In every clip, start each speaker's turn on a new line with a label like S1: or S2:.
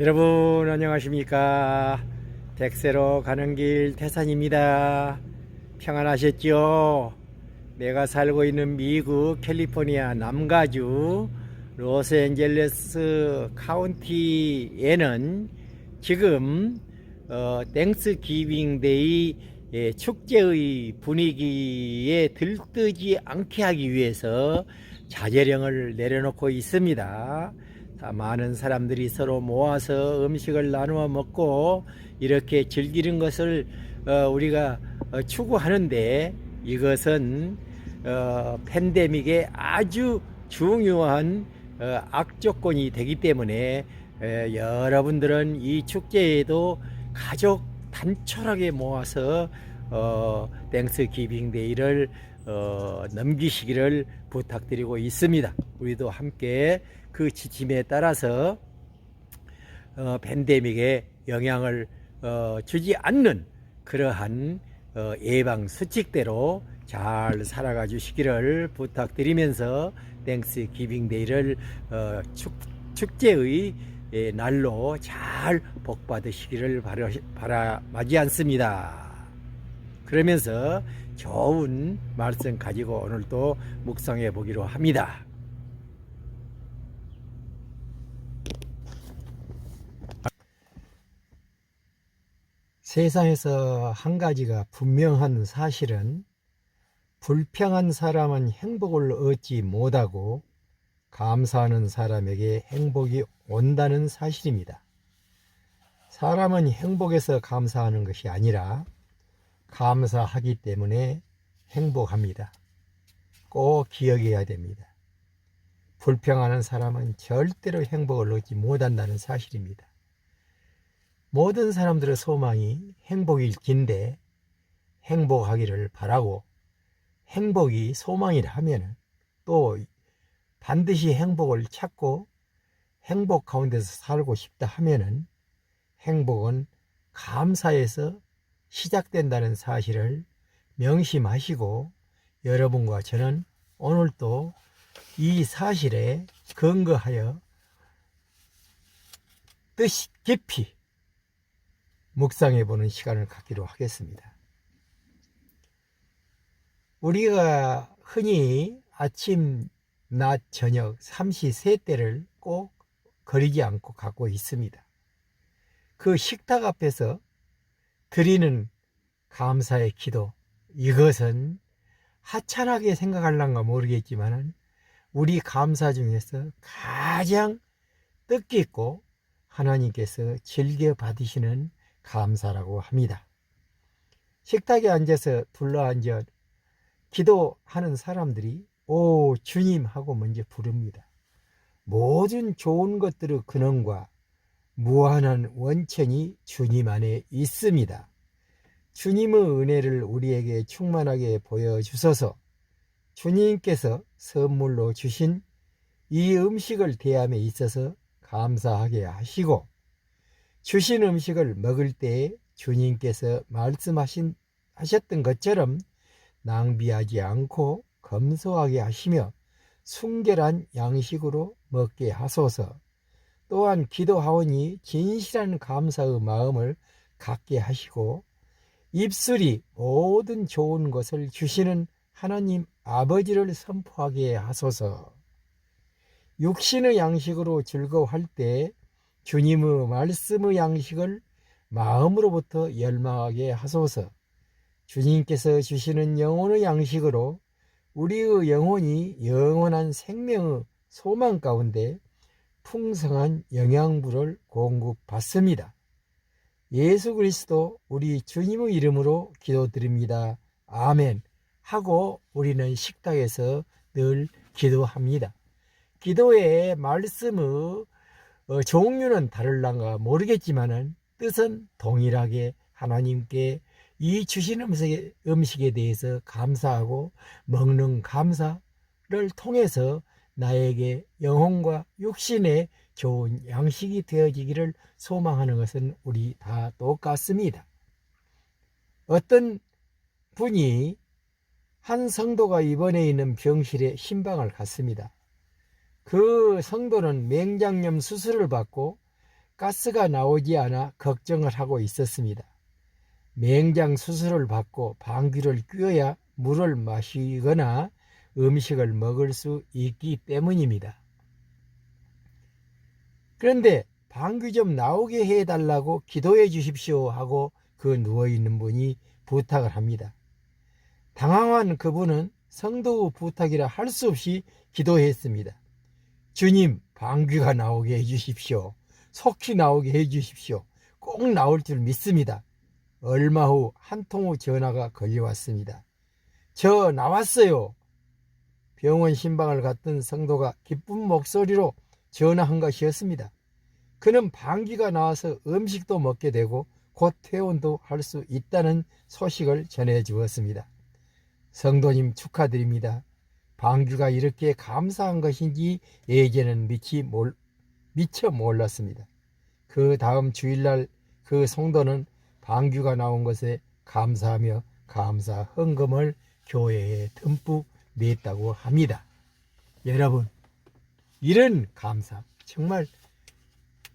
S1: 여러분 안녕하십니까? 덱세로 가는 길 태산입니다. 평안하셨죠 내가 살고 있는 미국 캘리포니아 남가주 로스앤젤레스 카운티에는 지금 어, 땡스 기빙 데이 예, 축제의 분위기에 들뜨지 않게 하기 위해서 자제령을 내려놓고 있습니다. 다 많은 사람들이 서로 모아서 음식을 나누어 먹고 이렇게 즐기는 것을 어, 우리가 어, 추구하는데 이것은 어, 팬데믹의 아주 중요한 어, 악조건이 되기 때문에 에, 여러분들은 이 축제에도 가족 단촐하게 모아서 어, 땡스 기빙 데이를 어, 넘기시기를 부탁드리고 있습니다. 우리도 함께 그 지침에 따라서 어, 팬데믹에 영향을 어, 주지 않는 그러한 어, 예방 수칙대로 잘 살아가 주시기를 부탁드리면서 땡스 기빙 데이를 어, 축, 축제의 예, 날로 잘 복 받으시기를 바라, 바라 마지 않습니다. 그러면서 좋은 말씀 가지고 오늘도 묵상해 보기로 합니다. 세상에서 한 가지가 분명한 사실은 불평한 사람은 행복을 얻지 못하고 감사하는 사람에게 행복이 온다는 사실입니다. 사람은 행복해서 감사하는 것이 아니라 감사하기 때문에 행복합니다. 꼭 기억해야 됩니다. 불평하는 사람은 절대로 행복을 얻지 못한다는 사실입니다. 모든 사람들의 소망이 행복일 긴데 행복하기를 바라고 행복이 소망이라 하면 또 반드시 행복을 찾고 행복 가운데서 살고 싶다 하면은 행복은 감사에서 시작된다는 사실을 명심하시고 여러분과 저는 오늘도 이 사실에 근거하여 뜻 깊이 묵상해 보는 시간을 갖기로 하겠습니다. 우리가 흔히 아침, 낮, 저녁 삼시 세 때를 꼭 거리지 않고 갖고 있습니다. 그 식탁 앞에서 드리는 감사의 기도 이것은 하찮하게 생각할란가 모르겠지만 우리 감사 중에서 가장 뜻깊고 하나님께서 즐겨 받으시는 감사라고 합니다. 식탁에 앉아서 둘러앉아 기도하는 사람들이 오 주님 하고 먼저 부릅니다. 모든 좋은 것들의 근원과 무한한 원천이 주님 안에 있습니다. 주님의 은혜를 우리에게 충만하게 보여주셔서 주님께서 선물로 주신 이 음식을 대함에 있어서 감사하게 하시고 주신 음식을 먹을 때 주님께서 말씀하신 하셨던 것처럼 낭비하지 않고 검소하게 하시며 순결한 양식으로 먹게 하소서. 또한 기도하오니 진실한 감사의 마음을 갖게 하시고 입술이 모든 좋은 것을 주시는 하나님 아버지를 선포하게 하소서. 육신의 양식으로 즐거워할 때 주님의 말씀의 양식을 마음으로부터 열망하게 하소서. 주님께서 주시는 영혼의 양식으로 우리의 영혼이 영원한 생명의 소망 가운데 풍성한 영양분을 공급받습니다. 예수 그리스도 우리 주님의 이름으로 기도드립니다. 아멘. 하고 우리는 식탁에서 늘 기도합니다. 기도의 말씀의 어, 종류는 다를란가 모르겠지만은 뜻은 동일하게 하나님께 이 주신 음식에, 음식에 대해서 감사하고 먹는 감사를 통해서 나에게 영혼과 육신의 좋은 양식이 되어지기를 소망하는 것은 우리 다 똑같습니다. 어떤 분이 한 성도가 입원해 있는 병실에 신방을 갔습니다. 그 성도는 맹장염 수술을 받고 가스가 나오지 않아 걱정을 하고 있었습니다. 맹장 수술을 받고 방귀를 뀌어야 물을 마시거나 음식을 먹을 수 있기 때문입니다. 그런데 방귀 좀 나오게 해달라고 기도해 주십시오 하고 그 누워있는 분이 부탁을 합니다. 당황한 그분은 성도 부탁이라 할 수 없이 기도했습니다. 주님, 방귀가 나오게 해주십시오. 속히 나오게 해주십시오. 꼭 나올 줄 믿습니다. 얼마 후 한 통의 전화가 걸려왔습니다. 저 나왔어요. 병원 신방을 갔던 성도가 기쁜 목소리로 전화한 것이었습니다. 그는 방귀가 나와서 음식도 먹게 되고 곧 퇴원도 할 수 있다는 소식을 전해 주었습니다. 성도님 축하드립니다. 방귀가 이렇게 감사한 것인지 예전엔 미치 몰, 미처 몰랐습니다. 그 다음 주일날 그 성도는 방귀가 나온 것에 감사하며 감사 헌금을 교회에 듬뿍 냈다고 합니다. 여러분, 이런 감사 정말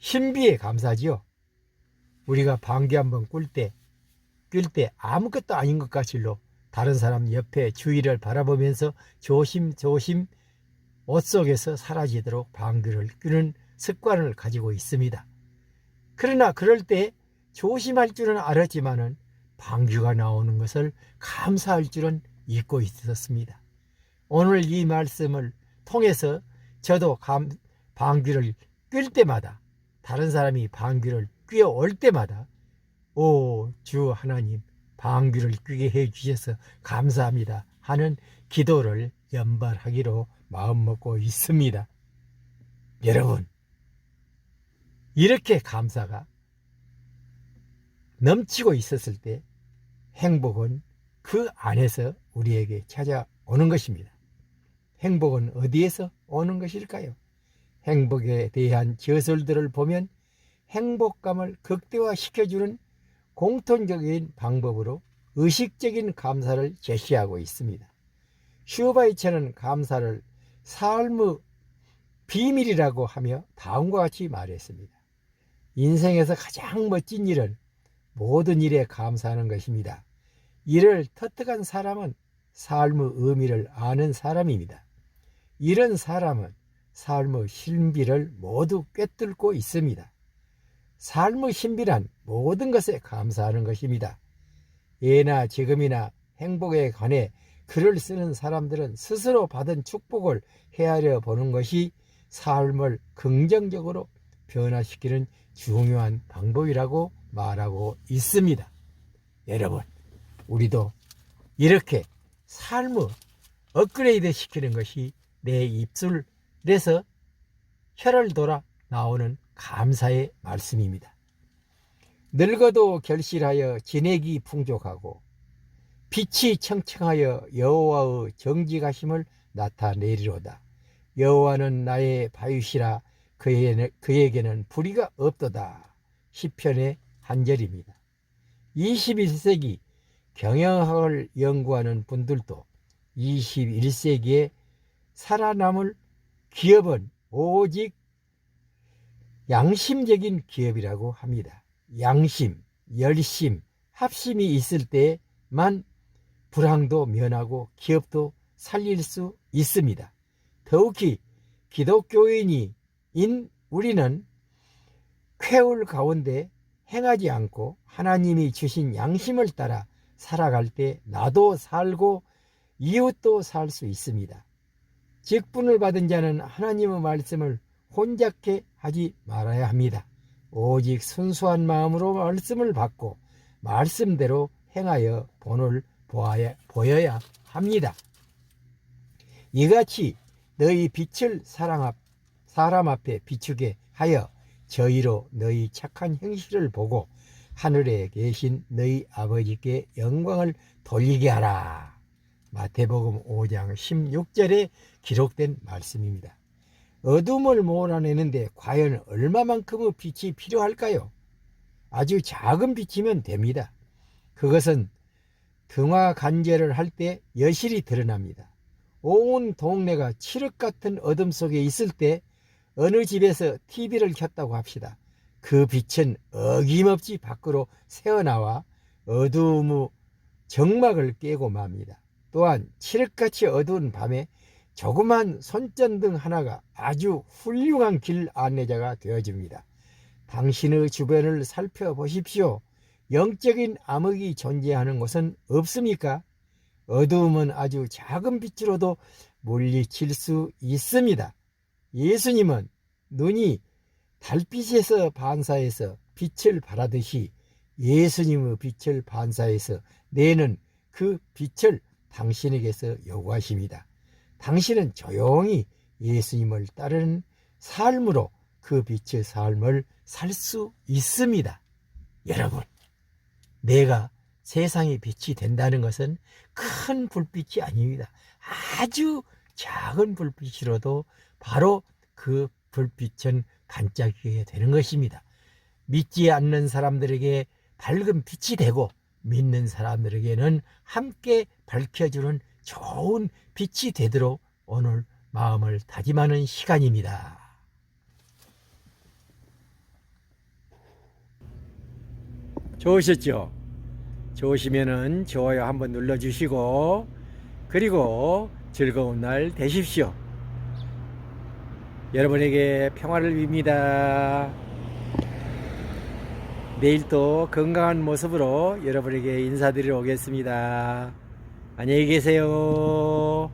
S1: 신비의 감사지요. 우리가 방귀 한번 꿀 때, 낄때 아무것도 아닌 것 같이로 다른 사람 옆에 주위를 바라보면서 조심조심 옷 속에서 사라지도록 방귀를 뀌는 습관을 가지고 있습니다. 그러나 그럴 때 조심할 줄은 알았지만은 방귀가 나오는 것을 감사할 줄은 잊고 있었습니다. 오늘 이 말씀을 통해서 저도 감, 방귀를 낄 때마다 다른 사람이 방귀를 뀌어 올 때마다 오 주 하나님 방귀를 뀌게 해 주셔서 감사합니다 하는 기도를 연발하기로 마음먹고 있습니다. 여러분 이렇게 감사가 넘치고 있었을 때 행복은 그 안에서 우리에게 찾아오는 것입니다. 행복은 어디에서 오는 것일까요? 행복에 대한 저술들을 보면 행복감을 극대화시켜주는 공통적인 방법으로 의식적인 감사를 제시하고 있습니다. 슈바이처는 감사를 삶의 비밀이라고 하며 다음과 같이 말했습니다. 인생에서 가장 멋진 일은 모든 일에 감사하는 것입니다. 이를 터득한 사람은 삶의 의미를 아는 사람입니다. 이런 사람은 삶의 신비를 모두 꿰뚫고 있습니다. 삶의 신비란 모든 것에 감사하는 것입니다. 예나 지금이나 행복에 관해 글을 쓰는 사람들은 스스로 받은 축복을 헤아려 보는 것이 삶을 긍정적으로 변화시키는 중요한 방법이라고 말하고 있습니다. 여러분, 우리도 이렇게 삶을 업그레이드 시키는 것이 내 입술에서 혀를 돌아 나오는 감사의 말씀입니다. 늙어도 결실하여 진액이 풍족하고 빛이 청청하여 여호와의 정직하심을 나타내리로다. 여호와는 나의 바위시라 그에게는, 불의가 없도다. 시편의 한 절입니다. 21세기 경영학을 연구하는 분들도 21세기에 살아남을 기업은 오직 양심적인 기업이라고 합니다. 양심, 열심, 합심이 있을 때만 불황도 면하고 기업도 살릴 수 있습니다. 더욱이 기독교인인 우리는 쾌울 가운데 행하지 않고 하나님이 주신 양심을 따라 살아갈 때 나도 살고 이웃도 살 수 있습니다. 직분을 받은 자는 하나님의 말씀을 혼잡게 하지 말아야 합니다. 오직 순수한 마음으로 말씀을 받고 말씀대로 행하여 본을 보아야, 보여야 합니다. 이같이 너희 빛을 사랑 앞, 사람 앞에 비추게 하여 저희로 너희 착한 행실을 보고 하늘에 계신 너희 아버지께 영광을 돌리게 하라. 마태복음 5장 16절에 기록된 말씀입니다. 어둠을 몰아내는데 과연 얼마만큼의 빛이 필요할까요? 아주 작은 빛이면 됩니다. 그것은 등화 간제를 할 때 여실히 드러납니다. 온 동네가 칠흑 같은 어둠 속에 있을 때 어느 집에서 TV를 켰다고 합시다. 그 빛은 어김없이 밖으로 새어나와 어두움의 정막을 깨고 맙니다. 또한 칠흑같이 어두운 밤에 조그만 손전등 하나가 아주 훌륭한 길 안내자가 되어줍니다. 당신의 주변을 살펴보십시오. 영적인 암흑이 존재하는 곳은 없습니까? 어두움은 아주 작은 빛으로도 물리칠 수 있습니다. 예수님은 눈이 달빛에서 반사해서 빛을 발하듯이 예수님의 빛을 반사해서 내는 그 빛을 당신에게서 요구하십니다. 당신은 조용히 예수님을 따르는 삶으로 그 빛의 삶을 살 수 있습니다. 여러분, 내가 세상의 빛이 된다는 것은 큰 불빛이 아닙니다. 아주 작은 불빛이라도 바로 그 불빛은 반짝이게 되는 것입니다. 믿지 않는 사람들에게 밝은 빛이 되고 믿는 사람들에게는 함께 밝혀주는 좋은 빛이 되도록 오늘 마음을 다짐하는 시간입니다. 좋으셨죠? 좋으시면은 좋아요 한번 눌러주시고 그리고 즐거운 날 되십시오. 여러분에게 평화를 빕니다. 내일 또 건강한 모습으로 여러분에게 인사드리러 오겠습니다. 안녕히 계세요.